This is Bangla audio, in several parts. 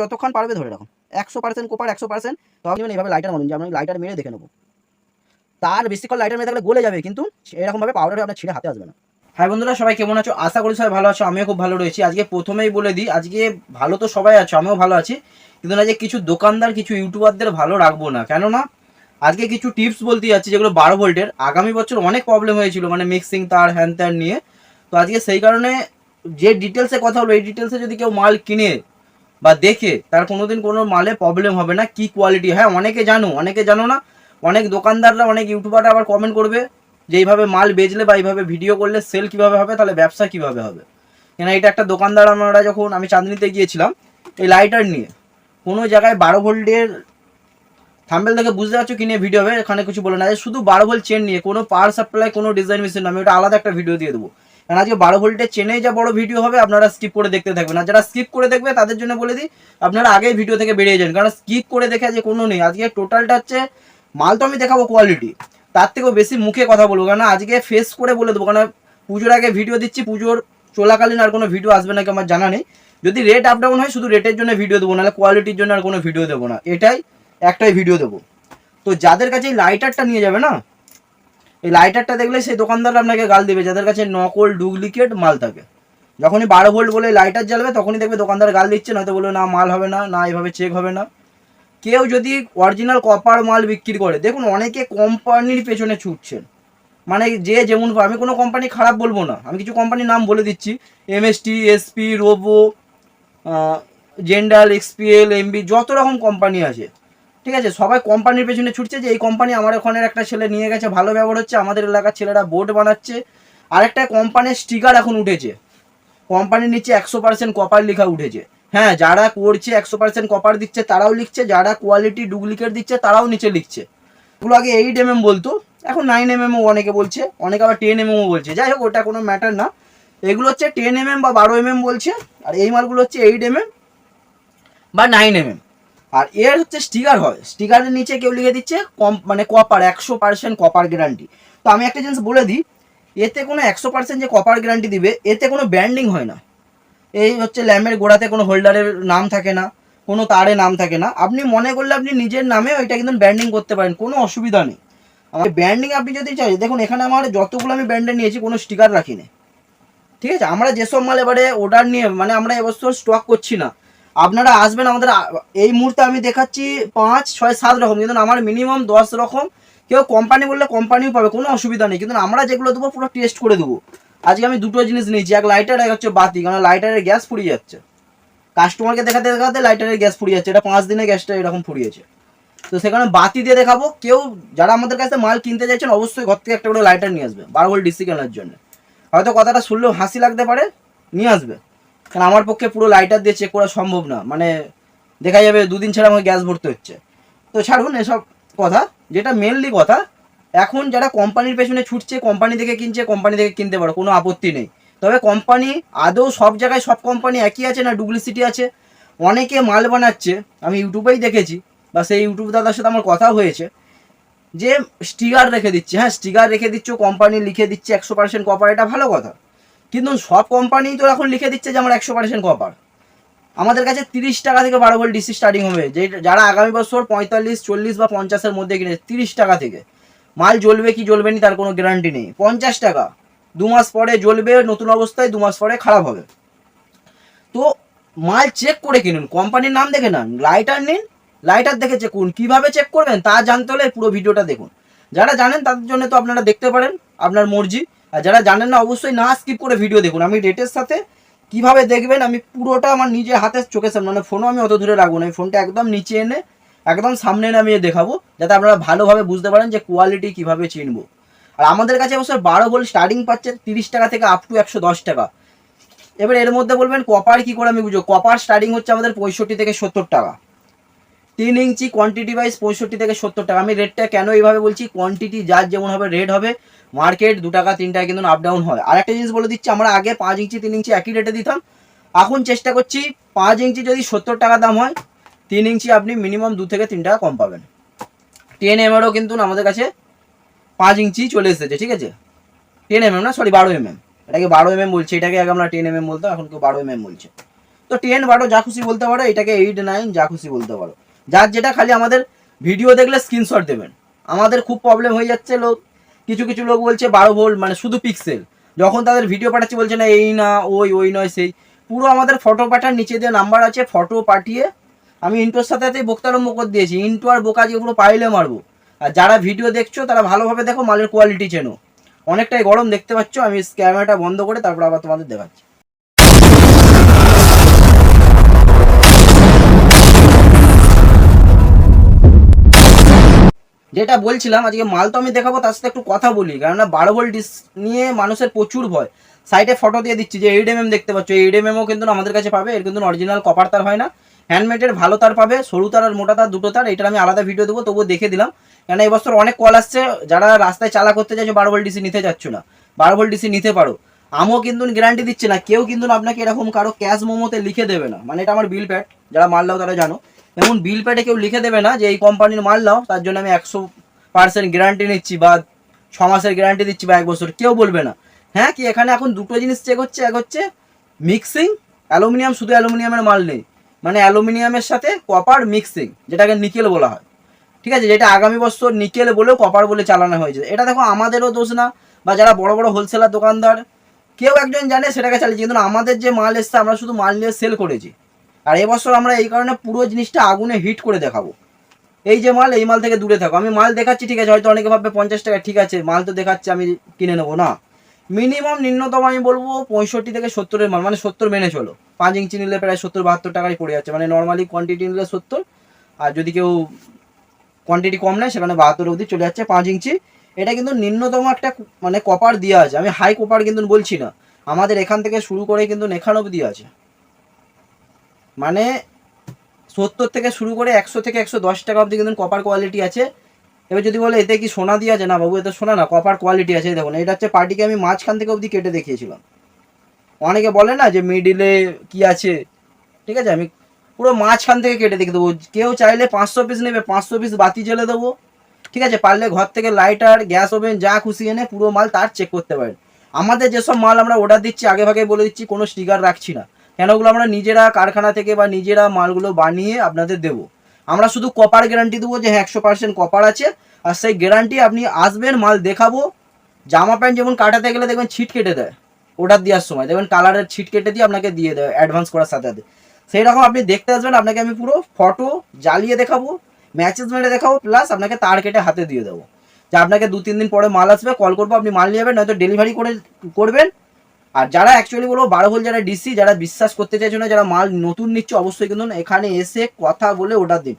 যতক্ষণ পারবে ধরে রাখুন একশো পার্সেন্ট কোপার একশো পার্সেন্ট তখন এইভাবে লাইটার মারুন, যে আপনি লাইটার মেরে দেখে নেব। তার বেশিক্ষণ লাইটার মেরে থাকলে গলে যাবে, কিন্তু এরকমভাবে পাউডারটা আপনার ছিঁড়ে হাতে আসবে না। হ্যাঁ বন্ধুরা, সবাই কেমন আছো? আশা করি সবাই ভালো আছো, আমিও খুব ভালো রয়েছি। আজকে প্রথমেই বলে দিই, আজকে ভালো তো সবাই আছো, আমিও ভালো আছি। কিন্তু না, যে কিছু দোকানদার, কিছু ইউটিউবারদের ভালো রাখব না। কেননা, আজকে কিছু টিপস বলতে যাচ্ছি, যেগুলো বারো ভোল্টের। আগামী বছর অনেক প্রবলেম হয়েছিল মানে মিক্সিং তার, হ্যান ত্যান নিয়ে। তো আজকে সেই কারণে যে ডিটেলসে কথা বলব, এই ডিটেলসে যদি কেউ মাল কিনে বা দেখে তার কোনোদিন কোনো মালে প্রবলেম হবে না, কি কোয়ালিটি হ্যাঁ অনেকে জানো অনেকে জানো না, অনেক দোকানদাররা, অনেক ইউটিউবাররা আবার কমেন্ট করবে যে এইভাবে মাল বেচলে বা এইভাবে ভিডিও করলে সেল কীভাবে হবে, তাহলে ব্যবসা কীভাবে হবে? কেন এটা একটা দোকানদার আমরা যখন, আমি চাঁদনিতে গিয়েছিলাম, এই লাইটার নিয়ে, কোনো জায়গায় বারো ভোল্টের থাম্বেল থেকে বুঝতে পারছ কি নিয়ে ভিডিও হবে? এখানে কিছু বলে না শুধু বারো ভোল্ট চেন নিয়ে, কোনো পাওয়ার সাপ্লাই কোনো ডিজাইন মেশিন আমি ওটা আলাদা একটা ভিডিও দিয়ে দেবো। কারণ আজকে বারো ভোল্টের চেনে যা বড় ভিডিও হবে, আপনারা স্কিপ করে দেখতে থাকবেন। আর যারা স্কিপ করে দেখবে, তাদের জন্য বলে দিই, আপনারা আগেই ভিডিও থেকে বেরিয়ে যান। কারণ স্কিপ করে দেখে আজকে কোনো নেই। আজকে টোটালটা হচ্ছে, মাল তো আমি দেখাবো কোয়ালিটি তার থেকেও বেশি মুখে কথা বলব। কারণ আজকে ফেস করে বলে দেবো কারণ পুজোর আগে ভিডিও দিচ্ছি, পুজোর চলাকালীন আর কোনো ভিডিও আসবে নাকি আমার জানা নেই। যদি রেট আপ ডাউন হয়, শুধু রেটের জন্য ভিডিও দেবো, নাহলে কোয়ালিটির জন্য আর কোনো ভিডিও দেবো না। এটাই একটাই ভিডিও দেবো। তো যাদের কাছে এই লাইটারটা নিয়ে যাবে না এই লাইটারটা দেখলে সেই দোকানদার আপনাকে গাল দেবে, যাদের কাছে নকল ডুপ্লিকেট মাল থাকে। যখনই বারো ভোল্ট বলে লাইটার জ্বালবে, তখনই দেখবে দোকানদার গাল দিচ্ছে, নয়তো বলবে, না, মাল হবে না না, এভাবে চেক হবে না। কেউ যদি অরিজিনাল কপার মাল বিক্রি করে, দেখুন অনেকে কোম্পানির পেছনে ছুটছেন। মানে যে যেমন, আমি কোনো কোম্পানি খারাপ বলব না, আমি কিছু কোম্পানির নাম বলে দিচ্ছি। MST SP Robo জেন্ডাল XPL MB যত রকম কোম্পানি আছে। ঠিক আছে? সবাই কোম্পানির পেছনে ছুটছে যে, এই কোম্পানি আমার ওখানের একটা ছেলে নিয়ে গেছে, ভালো ব্যবহার হচ্ছে, আমাদের এলাকার ছেলেরা বোর্ড বানাচ্ছে। আরেকটা কোম্পানির স্টিকার এখন উঠেছে। কোম্পানির নিচে একশো পার্সেন্ট কপার লেখা উঠেছে। হ্যাঁ যারা করছে একশো পার্সেন্ট কপার দিচ্ছে, তারাও লিখছে। যারা কোয়ালিটি ডুপ্লিকেট দিচ্ছে, তারাও নিচে লিখছে। এগুলো আগে এইট এম বলতো, এখন নাইন এম এমও অনেকে বলছে, অনেকে আবার টেন এমএমও বলছে। যাই হোক, ওটা কোনো ম্যাটার না। এগুলো হচ্ছে টেন এম বা বারো এম বলছে, আর এই মালগুলো হচ্ছে এইট এম এম বা নাইন এম আর এর হচ্ছে স্টিকার হয় স্টিকারের নিচে কেউ লিখে দিচ্ছে কম মানে কপার একশো পার্সেন্ট কপার গ্যারান্টি তো আমি একটা জিনিস বলে দিই, এতে কোনো একশো পার্সেন্ট যে কপার গ্যারান্টি দিবে, এতে কোনো ব্যান্ডিং হয় না। এই হচ্ছে ল্যাম্পের গোড়াতে কোনো হোল্ডারের নাম থাকে না, কোনো তারে নাম থাকে না। আপনি মনে করলে আপনি নিজের নামেও ওইটা কিন্তু ব্যান্ডিং করতে পারেন, কোনো অসুবিধা নেই। আমার ব্যান্ডিং আপনি যদি চাই, দেখুন এখানে আমার যতগুলো আমি ব্যান্ডে নিয়েছি, কোনো স্টিকার রাখিনি। ঠিক আছে? আমরা যেসব মাল এবারে অর্ডার নিয়ে মানে আমরা এবছর স্টক করছি না আপনারা আসবেন আমাদের এই মুহূর্তে আমি দেখাচ্ছি পাঁচ, ছয়, সাত রকম, কিন্তু আমার মিনিমাম দশ রকম। কেউ কোম্পানি বললে কোম্পানিও পাবে, কোনো অসুবিধা নেই। কিন্তু আমরা যেগুলো দেবো, পুরো টেস্ট করে দেবো। আজকে আমি দুটো জিনিস নিয়েছি, এক লাইটার এক হচ্ছে বাতি কারণ লাইটারের গ্যাস ফুরিয়ে যাচ্ছে। কাস্টমারকে দেখাতে দেখাতে লাইটারের গ্যাস ফুরিয়ে যাচ্ছে। এটা পাঁচ দিনে গ্যাসটা এরকম ফুরিয়েছে। তো সেখানে বাতি দিয়ে দেখাবো। কেউ যারা আমাদের কাছে মাল কিনতে চাইছেন অবশ্যই ঘর থেকে একটা করে লাইটার নিয়ে আসবে বারো ভোল্ট ডিসি কেনার জন্য। হয়তো কথাটা শুনলেও হাসি লাগতে পারে, নিয়ে আসবে। কারণ আমার পক্ষে পুরো লাইটার দিয়ে চেক করা সম্ভব না। মানে দেখা যাবে দুদিন ছাড়া আমাকে গ্যাস ভরতে হচ্ছে। তো ছাড়ুন এসব কথা, যেটা মেনলি কথা, এখন যারা কোম্পানির পেছনে ছুটছে কোম্পানি থেকে কিনছে কোম্পানি থেকে কিনতে পারো, কোনো আপত্তি নেই। তবে কোম্পানি আদৌ সব জায়গায় সব কোম্পানি একই আছে না ডুপ্লিসিটি আছে? অনেকে মাল বানাচ্ছে, আমি ইউটিউবেই দেখেছি, বা সেই ইউটিউব দাদার সাথে আমার কথা হয়েছে, যে স্টিকার রেখে দিচ্ছে। হ্যাঁ স্টিকার রেখে দিচ্ছ কোম্পানি লিখে দিচ্ছে, একশো পার্সেন্ট কপার এটা ভালো কথা। কিন্তু সব কোম্পানি তো এখন লিখে দিচ্ছে যে আমার একশো পার্সেন্ট কপার আমাদের কাছে তিরিশ টাকা থেকে বারো ভোল্ট ডিসি স্টার্টিং হবে। যে যারা আগামী বছর পঁয়তাল্লিশ, চল্লিশ বা পঞ্চাশের মধ্যে কিনে তিরিশ টাকা থেকে। মাল জ্বলবে কি জ্বলবে নি তার কোনো গ্যারান্টি নেই। পঞ্চাশ টাকা। দু মাস পরে জ্বলবে, নতুন অবস্থায় দু মাস পরে খারাপ হবে। তো মাল চেক করে কিনুন। কোম্পানির নাম দেখে নেন। লাইটার নিন। লাইটার দেখে চেক করুন। কীভাবে চেক করবেন তা জানতে হলে পুরো ভিডিওটা দেখুন। যারা জানেন তাদের জন্য তো আপনারা দেখতে পারেন। আপনার মর্জি। আর যারা জানেন না, অবশ্যই না স্কিপ করে ভিডিও দেখুন। আমি রেটের সাথে কীভাবে দেখবেন, আমি পুরোটা আমার নিজের হাতে চোখের সামনে মানে ফোনও আমি অত দূরে রাখব না। আমি ফোনটা একদম নিচে এনে, একদম সামনে নামিয়ে দেখাবো, যাতে আপনারা ভালোভাবে বুঝতে পারেন যে কোয়ালিটি কীভাবে চিনবো। আর আমাদের কাছে অবশ্য বারো ভোল্ট স্টার্টিং পাচ্ছে তিরিশ টাকা থেকে আপ টু একশো দশ টাকা। এবার এর মধ্যে বলবেন কপার কি করে আমি বুঝব? কপার স্টার্টিং হচ্ছে আমাদের পঁয়ষট্টি থেকে সত্তর টাকা। তিন ইঞ্চি কোয়ান্টিটি ওয়াইজ পঁয়ষট্টি থেকে সত্তর টাকা। আমি রেটটা কেন এইভাবে বলছি? কোয়ান্টিটি যার যেমন হবে রেট হবে। মার্কেট দু টাকা, তিন টাকা কিন্তু আপ ডাউন হয়। আর একটা জিনিস বলে দিচ্ছি, আমরা আগে পাঁচ ইঞ্চি, তিন ইঞ্চি একই রেটে দিতাম। এখন চেষ্টা করছি, পাঁচ ইঞ্চি যদি সত্তর টাকা দাম হয়, তিন ইঞ্চি আপনি মিনিমাম দু থেকে তিন টাকা কম পাবেন। টেন এমএরও কিন্তু আমাদের কাছে পাঁচ ইঞ্চি চলে এসেছে, ঠিক আছে? টেন এমএম না সরি বারো এমএম এটাকে বারো এমএম বলছে, এটাকে আগে আমরা টেন এমএম বলতাম, এখন কেউ বারো এমএম বলছে। তো টেন বারো, যা খুশি বলতে পারো, এটাকে এইট নাইন যা খুশি বলতে পারো। যার যেটা খালি আমাদের ভিডিও দেখলে স্ক্রিনশট দেবেন। আমাদের খুব প্রবলেম হয়ে যাচ্ছে লোক। কিছু কিছু লোক বলছে বারো ভোল্ট মানে শুধু পিক্সেল যখন তাদের ভিডিও পাঠাচ্ছি, বলছে না, এই না, ওই ওই নয়, সেই। পুরো আমাদের ফটো পাঠার নিচে দিয়ে নাম্বার আছে ফটো পাঠিয়ে আমি ইন্টোর সাথে সাথে বক্তারম্ভ করে দিয়েছি। ইন্টো আর বোকা পুরো পাইলে মারবো। আর যারা ভিডিও দেখছ, তারা ভালোভাবে দেখো মালের কোয়ালিটি চেনো। অনেকটাই গরম, দেখতে পাচ্ছ? আমি ক্যামেরাটা বন্ধ করে তারপর আবার তোমাদের দেখাচ্ছি। যেটা বলছিলাম, আজকে মাল তো আমি দেখাবো, তার সাথে একটু কথা বলি। কেননা বারো ভোল্ট ডিস নিয়ে মানুষের প্রচুর ভয়। সাইডে ফটো দিয়ে দিচ্ছি যে এইট এম দেখতে পাচ্ছ। এইট এম এমও কিন্তু আমাদের কাছে পাবে, এর কিন্তু অরিজিনাল কপার তার হয় না। হ্যান্ডমেডের ভালো তার পাবে, সরু তার আর মোটা তার দুটো তার, এটার আমি আলাদা ভিডিও দেবো, তবুও দেখে দিলাম। কেন এবছর অনেক কল আসছে, যারা রাস্তায় চালা করতে চাইছো বারো ভোল্ট ডিসি নিতে যাচ্ছ না। বারো ভোল্ট ডিসি নিতে পারো। আমিও কিন্তু গ্যারান্টি দিচ্ছে না, কেউ কিন্তু আপনাকে এরকম কারও ক্যাশ মোমোতে লিখে দেবে না। মানে এটা আমার বিল প্যাড যারা মাল দাও তারা জানো। এমন বিল প্যাডে কেউ লিখে দেবে না যে এই কোম্পানির মাল নাও, তার জন্য আমি একশো পার্সেন্ট গ্যারান্টি নিচ্ছি বা ছ মাসের গ্যারান্টি দিচ্ছি বা এক বছর, কেউ বলবে না। হ্যাঁ কি এখানে এখন দুটো জিনিস চেক হচ্ছে? এক হচ্ছে মিক্সিং অ্যালুমিনিয়াম, শুধু অ্যালুমিনিয়ামের মাল নেই। মানে অ্যালুমিনিয়ামের সাথে কপার মিক্সিং যেটাকে নিকেল বলা হয়। ঠিক আছে? যেটা আগামী বছর নিকেল বলেও কপার বলে চালানো হয়েছে। এটা দেখো, আমাদেরও দোষ না, বা যারা বড় বড় হোলসেলার দোকানদার, কেউ একজন জানে সেটাকে চালিয়েছে কিন্তু আমাদের যে মাল এসছে, আমরা শুধু মাল নিয়ে সেল করেছি। আর এবছর আমরা এই কারণে পুরো জিনিসটা আগুনে হিট করে দেখাবো। এই যে মাল, এই মাল থেকে দূরে থাকো। আমি মাল দেখাচ্ছি, ঠিক আছে? হয়তো অনেকে ভাববে পঞ্চাশ টাকা, ঠিক আছে, মাল তো দেখাচ্ছি, আমি কিনে নেব, না। মিনিমাম নিম্নতম আমি বলব পঁয়ষট্টি থেকে সত্তরের মাল মানে সত্তর মেনে চলো। পাঁচ ইঞ্চি নিলে প্রায় সত্তর, বাহাত্তর টাকায় পড়ে যাচ্ছে। মানে নর্মালি কোয়ান্টিটি নিলে সত্তর, আর যদি কেউ কোয়ান্টিটি কম নেয়, সেখানে বাহাত্তর অবধি চলে যাচ্ছে পাঁচ ইঞ্চি। এটা কিন্তু নিম্নতম একটা মানে কপার দেওয়া আছে। আমি হাই কপার কিন্তু বলছি না। আমাদের এখান থেকে শুরু করে কিন্তু এখান অবধি আছে। মানে সত্তর থেকে শুরু করে একশো থেকে একশো দশ টাকা অবধি কিন্তু কপার কোয়ালিটি আছে। এবার যদি বলে এতে কি সোনা দিয়ে আছে না বাবু এতে সোনা না কপার কোয়ালিটি আছে, দেখুন। এটা হচ্ছে পার্টিকে আমি মাঝখান থেকে অবধি কেটে দেখিয়েছিলাম। অনেকে বলে না যে মিডিলে কি আছে? ঠিক আছে, আমি পুরো মাঝখান থেকে কেটে দেখে দেবো। কেউ চাইলে পাঁচশো পিস নেবে, পাঁচশো পিস বাতি জ্বেলে দেবো। ঠিক আছে, পারলে ঘর থেকে লাইটার গ্যাস ওভেন যা খুশি এনে পুরো মাল তার চেক করতে পারেন। আমাদের যেসব মাল আমরা অর্ডার দিচ্ছি, আগে ভাগে বলে দিচ্ছি, কোনো স্টিকার রাখছি না। কেন ওগুলো আমরা নিজেরা কারখানা থেকে বা নিজেরা মালগুলো বানিয়ে আপনাদের দেবো। আমরা শুধু কপার গ্যারান্টি দেবো যে হ্যাঁ একশো পার্সেন্ট কপার আছে। আর সেই গ্যারান্টি আপনি আসবেন, মাল দেখাবো। জামা প্যান্ট যেমন কাটাতে গেলে দেখবেন ছিট কেটে দেয় অর্ডার দেওয়ার সময়। দেখবেন কালারের ছিট কেটে দিয়ে আপনাকে দিয়ে দেয় অ্যাডভান্স করার সাথে সাথে। সেই রকম আপনি দেখতে আসবেন, আপনাকে আমি পুরো ফটো জ্বালিয়ে দেখাবো ম্যাচেস মেরে দেখাবো প্লাস আপনাকে তার কেটে হাতে দিয়ে দেবো। যে আপনাকে দু তিন দিন পরে মাল আসবে কল করব, আপনি মাল নিয়ে যাবেন, নয়তো ডেলিভারি করে, করবেন। আর যারা অ্যাকচুয়ালি বলব বারো হোল যারা ডিসি যারা বিশ্বাস করতে চাইছো না, যারা মাল নতুন নিচ্ছে, অবশ্যই কিন্তু এখানে এসে কথা বলে অর্ডার দিন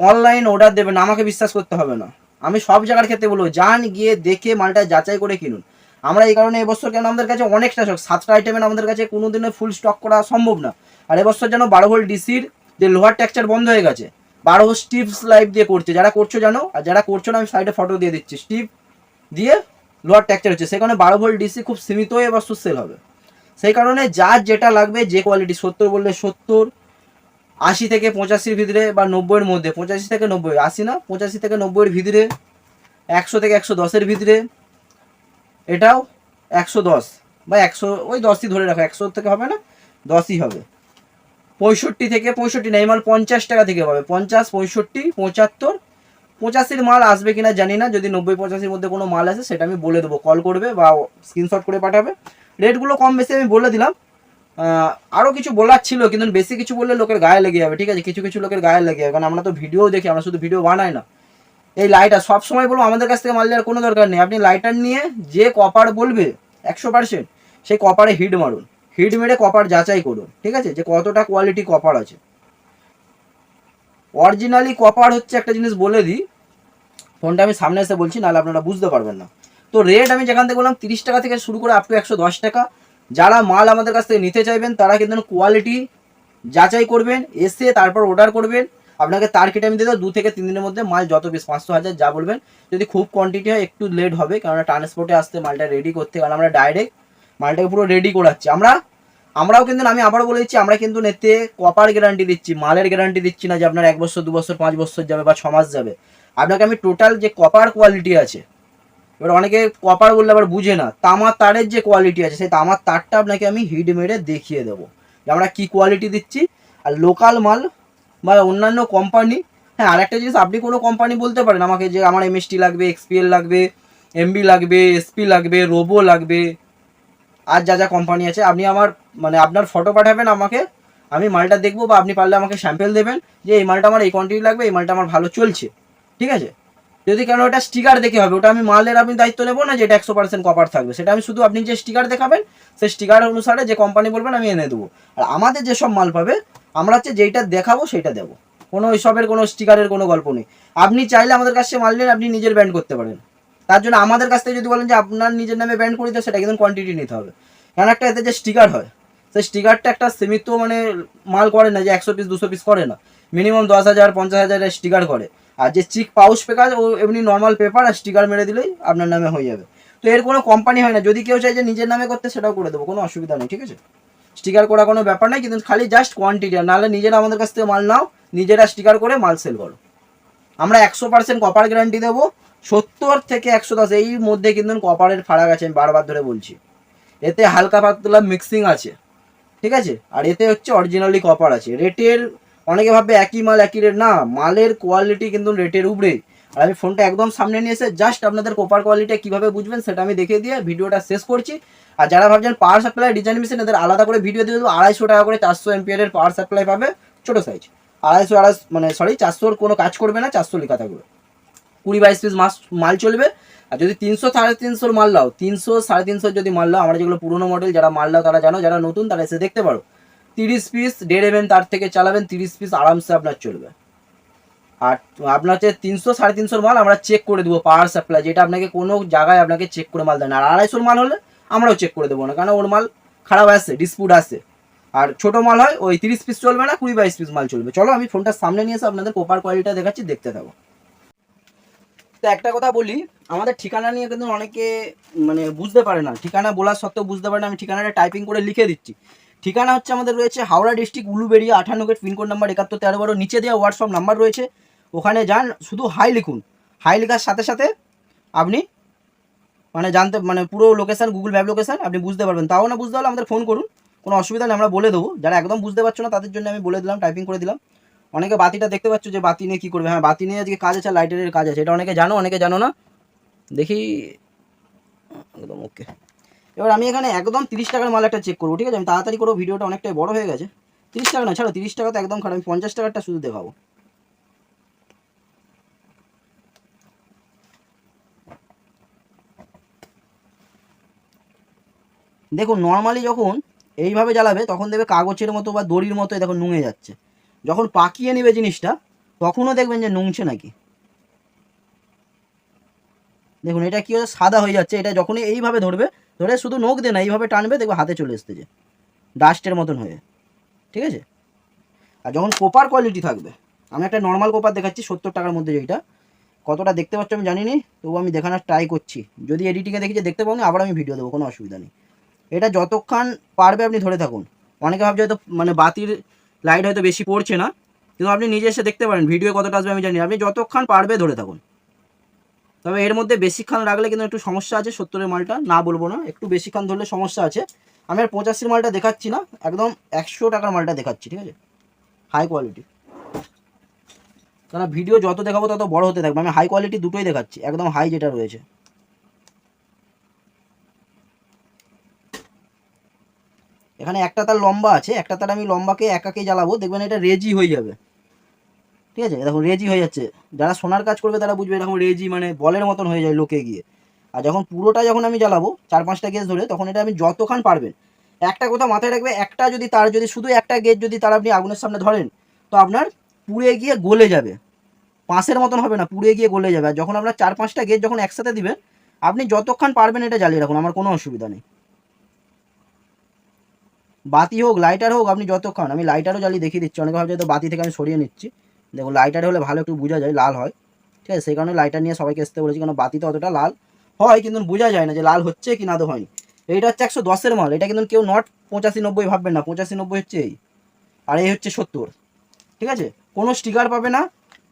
অনলাইন অর্ডার দেবেন আমাকে বিশ্বাস করতে হবে না। আমি সব জায়গার ক্ষেত্রে বলব, যান গিয়ে দেখে মালটা যাচাই করে কিনুন। আমরা এই কারণে এবছর কেন আমাদের কাছে অনেকটা স্টক সাতটা আইটেমের আমাদের কাছে কোনো দিনে ফুল স্টক করা সম্ভব না। আর এবছর যেন বারো ভোল্ট ডিসির যে লোহার টেক্সচার বন্ধ হয়ে গেছে, বারো স্টিপস লাইভ দিয়ে করছে। যারা করছ জানো, আর যারা করছ না, আমি সাইডে ফটো দিয়ে দিচ্ছি। স্টিপ দিয়ে লোহার টেক্সচার হচ্ছে। সেখানে বারো ভোল্ট ডিসি খুব সীমিত এবছর সেল হবে। সেই কারণে যার যেটা লাগবে, যে কোয়ালিটি সত্তর বললে সত্তর, আশি থেকে পঁচাশির ভিতরে বা নব্বইয়ের মধ্যে, পঁচাশি থেকে নব্বই, আশি না, পঁচাশি থেকে নব্বইয়ের ভিতরে, একশো থেকে একশো দশের ভিতরে, এটাও একশো দশ বা একশো, ওই দশই ধরে রাখো, একশো থেকে হবে না, দশই হবে। পঁয়ষট্টি থেকে পঁয়ষট্টি না, এই পঞ্চাশ টাকা থেকে পাবে পঞ্চাশ, পঁয়ষট্টি, পঁচাত্তর পঁচাশির মাল আসবে কিনা জানি না, যদি নব্বই পঁচাশির মধ্যে কোনো মাল আসে সেটা আমি বলে দেবো। কল করবে বা স্ক্রিনশট করে পাঠাবে। রেটগুলো কম বেশি আমি বলে দিলাম। আরও কিছু বলার ছিল, কিন্তু বেশি কিছু বললে লোকের গায়ে লেগে যাবে, ঠিক আছে? কিছু কিছু লোকের গায়ে লেগে যাবে, কারণ আমরা তো ভিডিও দেখি, আমরা শুধু ভিডিও বানাই না। এই লাইটার সব সময় বলব, আমাদের কাছ থেকে মাল নেওয়ার কোনো দরকার নেই। আপনি লাইটার নিয়ে যে কপার বলবে, একশো পার্সেন্ট সেই কপারে হিট মারুন। হিট মেরে কপার যাচাই করুন, ঠিক আছে? যে কতটা কোয়ালিটি কপার আছে। অরিজিনালি কপার হচ্ছে একটা জিনিস বলে দিই। ফোনটা আমি সামনে এসে বলছি, নাহলে আপনারা বুঝতে পারবেন না। তো রেট আমি যেখান থেকে বললাম, তিরিশ টাকা থেকে শুরু করে আপ টু একশো দশ টাকা। যারা মাল আমাদের কাছ থেকে নিতে চাইবেন, তারা কিন্তু কোয়ালিটি যাচাই করবেন, এসে তারপর অর্ডার করবেন। আপনাকে তার কেটে আমি দিয়ে দেবো, দু থেকে তিন দিনের মধ্যে মাল যত পিস পাঁচশো হাজার যা বলবেন। যদি খুব কোয়ান্টিটি হয়, একটু লেট হবে কারণ ট্রান্সপোর্টে আসতে মালটা রেডি করতে কারণ আমরা ডাইরেক্ট মালটাকে পুরো রেডি করাচ্ছি। আমরা আমরাও কিন্তু আমি আবারও বলে দিচ্ছি, আমরা কিন্তু এতে কপার গ্যারান্টি দিচ্ছি, মালের গ্যারান্টি দিচ্ছি না যে আপনার এক বছর, দু বছর, পাঁচ বছর যাবে বা ছ মাস যাবে। আপনাকে আমি টোটাল যে কপার কোয়ালিটি আছে, এবার অনেকে কপার বললে আবার বুঝে না, তামার তারের যে কোয়ালিটি আছে, সেই তামার তারটা আপনাকে আমি হিট মেরে দেখিয়ে দেবো। যে আমরা কী কোয়ালিটি দিচ্ছি, আর লোকাল মাল বা অন্যান্য কোম্পানি হ্যাঁ আরেকটা জিনিস, আপনি কোনো কোম্পানি বলতে পারেন আমাকে যে আমার এমএসটি লাগবে এক্সপিএল লাগবে এমবি লাগবে এসপি লাগবে রোবো লাগবে, আর যা যা কোম্পানি আছে, আপনি আমার মানে আপনার ফটো পাঠাবেন আমাকে, আমি মালটা দেখব বা আপনি পারলে আমাকে স্যাম্পেল দেবেন যে এই মালটা আমার এই কোয়ান্টিটি লাগবে, এই মালটা আমার ভালো চলছে। ঠিক আছে? যদি কেন ওটা স্টিকার দেখে হবে, ওটা আমি মালের আপনি দায়িত্ব নেব না যে এটা একশো পার্সেন্ট কপার থাকবে। সেটা আমি শুধু আপনি যে স্টিকার দেখাবেন, সেই স্টিকার অনুসারে যে কোম্পানি বলবেন আমি এনে দেবো। আর আমাদের যেসব মাল পাবে, আমরা হচ্ছে যেইটা দেখাবো সেইটা দেবো। কোনো ওইসবের কোনো স্টিকারের কোনো গল্প নেই। আপনি চাইলে আমাদের কাছে মাল নিন আপনি নিজের ব্যান্ড করতে পারেন। তার জন্য আমাদের কাছ থেকে যদি বলেন যে আপনার নিজের নামে ব্যান্ড করে দিতে সেটা কিন্তু কোয়ান্টিটি নিতে হবে। কারণ একটা এতে যে স্টিকার হয় সেই স্টিকারটা একটা সীমিত মানে মাল করে না, যে একশো পিস দুশো পিস করে না। মিনিমাম দশ হাজার, পঞ্চাশ হাজারের স্টিকার করে। আর যে চিক পাউচ পেকার ও এমনি নর্মাল পেপার আর স্টিকার মেরে দিলেই আপনার নামে হয়ে যাবে। তো এর কোনো কোম্পানি হয় না। যদি কেউ চাই যে নিজের নামে করতে, সেটাও করে দেবো, কোনো অসুবিধা নেই, ঠিক আছে? স্টিকার করা কোনো ব্যাপার নেই, কিন্তু খালি জাস্ট কোয়ান্টিটি নাহলে নিজেরা আমাদের কাছ থেকে মাল নাও, নিজেরা স্টিকার করে মাল সেল করো। আমরা একশো পার্সেন্ট কপার গ্যারান্টি দেবো, সত্তর থেকে একশো দশ, এই মধ্যে কিন্তু কপারের ফারাক আছে, আমি বারবার ধরে বলছি। এতে হালকা পাতলা মিক্সিং আছে। ঠিক আছে? আর এতে হচ্ছে অরিজিনালি কপার আছে। রেটের অনেকে ভাববে একই মাল, একই রেট না, মালের কোয়ালিটি কিন্তু রেটের উপরে। আর আমি ফোনটা একদম সামনে নিয়ে এসে জাস্ট আপনাদের কপার কোয়ালিটি কীভাবে বুঝবেন সেটা আমি দেখিয়ে দিয়ে ভিডিওটা শেষ করছি। আর যারা ভাবছেন পাওয়ার সাপ্লাই ডিজাইন মেশিন এদের আলাদা করে ভিডিও দিয়ে দেবো। আড়াইশো টাকা করে চারশো এমপিয়ারের পাওয়ার সাপ্লাই পাবে ছোটো সাইজ আড়াইশো আড়াইশো মানে সরি চারশোর কোনো কাজ করবে না, চারশো লেখা থাকবে। কুড়ি বাইশ পিস মাস মাল চলবে। আর যদি তিনশো সাড়ে তিনশোর মাল লাও তিনশো সাড়ে তিনশোর যদি মাল লাও আমরা যেগুলো পুরোনো মডেল যারা মাল লাও তারা জানো, যারা নতুন তারা এসে দেখতে পারো। তিরিশ পিস দেড় এমএম তার থেকে চালাবেন, তিরিশ পিস আরামসে আপনার চলবে। আর আপনার হচ্ছে তিনশো সাড়ে তিনশোর মাল আমরা চেক করে দেবো পাওয়ার সাপ্লাই যেটা আপনাকে কোনো জায়গায় আপনাকে চেক করে মাল দেয় না। আর আড়াইশোর মাল হলে আমরাও চেক করে দেবো না কারণ ওর মাল খারাপ আসে ডিসপুট আসে আর ছোট মাল হয়, ওই তিরিশ পিস চলবে না, কুড়ি বাইশ পিস মাল চলবে। চলো আমি ফোনটা সামনে নিয়ে এসে আপনাদের প্রপার কোয়ালিটিটা দেখাচ্ছি, দেখতে থাকো। তো একটা কথা বলি, আমাদের ঠিকানা নিয়ে কিন্তু অনেকে মানে বুঝতে পারে না। ঠিকানা বলার সত্ত্বেও বুঝতে পারে না, আমি ঠিকানাটা টাইপিং করে লিখে দিচ্ছি। ঠিকানা হচ্ছে আমাদের রয়েছে হাওড়া ডিস্ট্রিক্ট উলুবেড়িয়া, আঠান্ন গেট পিনকোড নাম্বার একাত্তর, তেরো বারো, নিচে দেওয়া হোয়াটসঅ্যাপ নাম্বার রয়েছে। ওখানে যান, শুধু হাই লিখুন। হাই লেখার সাথে সাথে আপনি মানে জানতে মানে পুরো লোকেশান গুগল ম্যাপ লোকেশান আপনি বুঝতে পারবেন। তাও না বুঝতে হলে আমাদের ফোন করুন। কোনো অসুবিধা নেই, আমরা বলে দেবো। যারা একদম বুঝতে পারছ না, তাদের জন্য আমি বলে দিলাম টাইপিং করে দিলাম। অনেকে বাতিটা দেখতে পাচ্ছ যে বাতি নিয়ে কী করবে? হ্যাঁ বাতি নিয়ে আজকে কাজ আছে লাইটারের কাজ আছে। এটা অনেকে জানো অনেকে জানো না? দেখি। একদম ওকে এবার আমি এখানে একদম তিরিশ টাকার মাল একটা চেক করব, ঠিক আছে? আমি তাড়াতাড়ি করব ভিডিওটা অনেকটাই বড় হয়ে গেছে। তিরিশ টাকা না, ছাড়ো, তিরিশ টাকা তো একদম খারাপ। আমি পঞ্চাশ টাকারটা শুধু দেখাবো। দেখুন নর্মালি যখন এইভাবে জ্বালাবে, তখন দেখবে কাগজের মতো বা দড়ির মতো দেখুন নুঙে যাচ্ছে। যখন পাকিয়ে নেবে জিনিসটা, তখনও দেখবেন যে নুংছে নাকি। দেখুন, এটা কি হচ্ছে সাদা হয়ে যাচ্ছে। এটা যখনই এইভাবে ধরবে, ধরে শুধু নখ দিয়ে না, এইভাবে টানবে, দেখবে হাতে চলে আসতেছে ডাস্টের মতন হয়ে। ঠিক আছে? আর যখন কোপার কোয়ালিটি থাকবে, আমি একটা নর্মাল কোপার দেখাচ্ছি, সত্তর টাকার মধ্যে যেটা কতটা দেখতে পাচ্ছ আমি জানি নি তবু আমি দেখানোর ট্রাই করছি। যদি এডিটিংয়ে দেখি যে দেখতে পাবো না আবার আমি ভিডিও দেবো, কোনো অসুবিধা নেই। এটা যতক্ষণ পারবে আপনি ধরে থাকুন। অনেকে ভাবছে হয়তো মানে বাতির লাইট হয়তো বেশি পড়ছে না, কিন্তু আপনি নিজে এসে দেখতে পারেন ভিডিও কতটা আসবে আমি জানি আপনি যতক্ষণ পারবে ধরে থাকুন। তবে এর মধ্যে বেশিক্ষণ রাখলে কিন্তু একটু সমস্যা আছে সত্তরের মালটা, না বলব না, একটু বেশিক্ষণ ধরলে সমস্যা আছে। আমি আর পঁচাশির মালটা দেখাচ্ছি না, একদম একশো টাকার মালটা দেখাচ্ছি, ঠিক আছে? হাই কোয়ালিটি কারণ ভিডিও যত দেখাবো তত বড় হতে থাকবে, আমি হাই কোয়ালিটি দুটোই দেখাচ্ছি, একদম হাই যেটা রয়েছে। এখানে একটা তার লম্বা আছে, একটা তার আমি লম্বাকে একাকে জ্বালাবো, দেখবেন এটা রেজি হয়ে যাবে। ঠিক আছে? দেখুন, রেজি হয়ে যাচ্ছে। যারা সোনার কাজ করবে তারা বুঝবে এরকম রেজি মানে বলের মতন হয়ে যায় লোকে গিয়ে। আর যখন পুরোটা যখন আমি জ্বালাবো, চার পাঁচটা গেজ ধরে, তখন এটা আমি যতক্ষণ পারবেন, একটা কথা মাথায় রাখবে, একটা যদি তার যদি, শুধু একটা গেজ যদি তার আপনি আগুনের সামনে ধরেন, তো আপনার পুড়ে গিয়ে গলে যাবে। পাঁচের মতন হবে না, পুড়ে গিয়ে গলে যাবে। আর যখন আপনার চার পাঁচটা গেজ যখন একসাথে দিবেন, আপনি যতক্ষণ পারবেন এটা জ্বালিয়ে রাখুন, আমার কোনো অসুবিধা নেই। বাতি হোক লাইটার হোক, আপনি যতক্ষণ, আমি লাইটারও জ্বালিয়ে দেখিয়ে দিচ্ছি। অনেকে ভাবছে তো বাতি থেকে আমি সরিয়ে নিচ্ছি। দেখুন লাইটার হলে ভালো একটু বোঝা যায়, লাল হয়। ঠিক আছে, সেই কারণে লাইটার নিয়ে সবাইকে আসতে বলেছি কারণ বাতিতে অতটা লাল হয়, কিন্তু বোঝা যায় না যে লাল হচ্ছে কি না তো হয়নি। এইটা হচ্ছে একশো দশের মাল এটা কিন্তু কেউ নট পঁচাশি নব্বই ভাববেন না, পঁচাশি নব্বই হচ্ছে এই। আর এই হচ্ছে সত্তর। ঠিক আছে? কোনো স্টিকার পাবে না,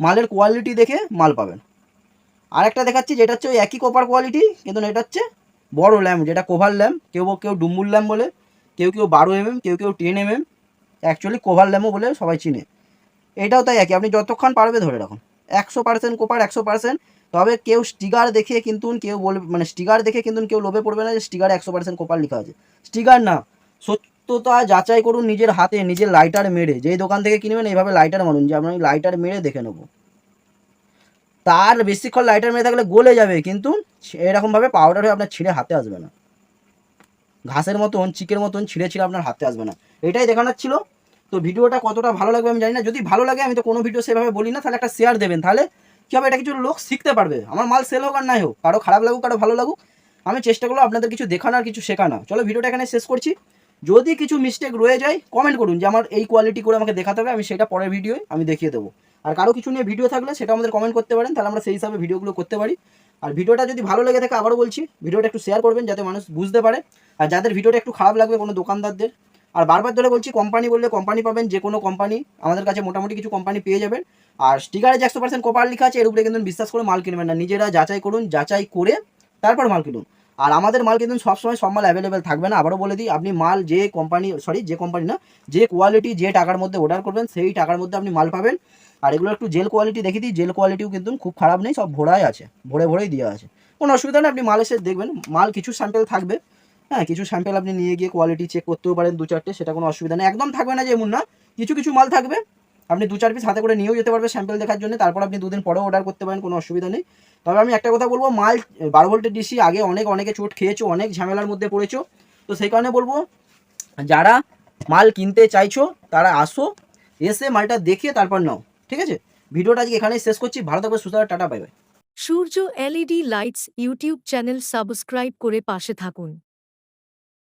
মালের কোয়ালিটি দেখে মাল পাবেন। আরেকটা দেখাচ্ছি, যেটা হচ্ছে ওই একই কপার কোয়ালিটি কিন্তু এটা হচ্ছে বড় ল্যাম্প, যেটা কোভার ল্যাম্প, কেউ কেউ ডুম্বুর ল্যাম্প বলে। কেউ কেউ বারো এমএম কেউ কেউ টেন এমএম অ্যাকচুয়ালি কোভার ল্যামো বলে সবাই চিনে। এটাও তাই একই, আপনি যতক্ষণ পারবে ধরে রাখুন। একশো পার্সেন্ট কোপার একশো পার্সেন্ট তবে কেউ স্টিকার দেখে কিন্তু কেউ বলবে মানে স্টিকার দেখে কিন্তু কেউ লোভে পড়বে না যে স্টিকারে একশো পার্সেন্ট কোপার লেখা আছে। স্টিকার না, সত্যতা যাচাই করুন নিজের হাতে, নিজের লাইটার মেরে। যেই দোকান থেকে কিনবেন এইভাবে লাইটার মারুন, যে আমি লাইটার মেরে দেখে নেব। তার বেশিক্ষণ লাইটার মেরে থাকলে গলে যাবে, কিন্তু এরকমভাবে পাউডার হয়ে আপনার ছিঁড়ে হাতে আসবে না। ঘাসের মতন, চিকের মতন ছিঁড়ে ছিঁড়ে আপনার হাতে আসবে না। এটাই দেখানোর ছিল। তো ভিডিওটা কতটা ভালো লাগবে আমি জানি না। যদি ভালো লাগে, আমি তো কোনো ভিডিও সেভাবে বলি না, তাহলে একটা শেয়ার দেবেন। তাহলে কী হবে? এটা কিছু লোক শিখতে পারবে। আমার মাল সেল হোক আর নাই হোক, কারও খারাপ লাগুক, কারও ভালো লাগুক, আমি চেষ্টা করব আপনাদের কিছু দেখানো আর কিছু শেখানো চলো ভিডিওটা এখানে শেষ করছি। যদি কিছু মিস্টেক রয়ে যায় কমেন্ট করুন যে আমার এই কোয়ালিটি করে আমাকে দেখাতে হবে, আমি সেটা পরের ভিডিওয় আমি দেখিয়ে দেবো। আর কারও কিছু নিয়ে ভিডিও থাকলে সেটা আমাদের কমেন্ট করতে পারেন, তাহলে আমরা সেই হিসাবে ভিডিওগুলো করতে পারি। আর ভিডিওটা যদি ভালো লেগে থাকে, আবারও বলছি, ভিডিওটা একটু শেয়ার করবেন যাতে মানুষ বুঝতে পারে। আর যাদের ভিডিওটা একটু খারাপ লাগবে কোনো দোকানদারদের, আর বারবার ধরে বলছি কোম্পানি বললে কোম্পানি পাবেন, যে কোনো কোম্পানি আমাদের কাছে মোটামুটি কিছু কোম্পানি পেয়ে যাবেন। আর স্টিকারে যে একশো পার্সেন্ট কোপার লেখা আছে, এর উপরে কিন্তু বিশ্বাস করে মাল কিনবেন না। নিজেরা যাচাই করুন, যাচাই করে তারপর মাল কিনুন। আর আমাদের মাল কিন্তু সবসময় সব মাল অ্যাভেলেবেল থাকবে না। আবারও বলে দিই, আপনি মাল যে কোম্পানি সরি যে কোম্পানি না, যে কোয়ালিটি যে টাকার মধ্যে অর্ডার করবেন, সেই টাকার মধ্যে আপনি মাল পাবেন। আর এগুলো একটু জেল কোয়ালিটি দেখে দিই জেল কোয়ালিটিও কিন্তু খুব খারাপ নেই, সব ভোড়াই আছে, ভরে ভরেই দেওয়া আছে। কোনো অসুবিধা নেই, আপনি মাল এসে দেখবেন, মাল কিছু স্যাম্পেল থাকবে হ্যাঁ কিছু স্যাম্পেল আপনি নিয়ে গিয়ে কোয়ালিটি চেক করতেও পারেন দু চারটে, সেটা কোনো অসুবিধা নেই, একদম থাকবে না যে এমন না, কিছু কিছু মাল থাকবে, আপনি দু চার পিস হাতে করে নিয়েও যেতে পারবে স্যাম্পেল দেখার জন্য, তারপর আপনি দুদিন পরেও অর্ডার করতে পারেন, কোনো অসুবিধা নেই। তবে আমি একটা কথা বলব, মাল বারো ভোল্টের ডিসি আগে অনেক, অনেকে চোট খেয়েছো, অনেক ঝামেলার মধ্যে পড়েছো, তো সেই কারণে বলব, যারা মাল কিনতে চাইছো, তারা আসো, এসে মালটা দেখে তারপর নাও। ঠিক আছে? ভিডিওটা আজকে এখানেই শেষ করছি। ভালো থাকবে সুস্থ tata, bye bye. Surya LED lights YouTube channel subscribe করে পাশে থাকুন।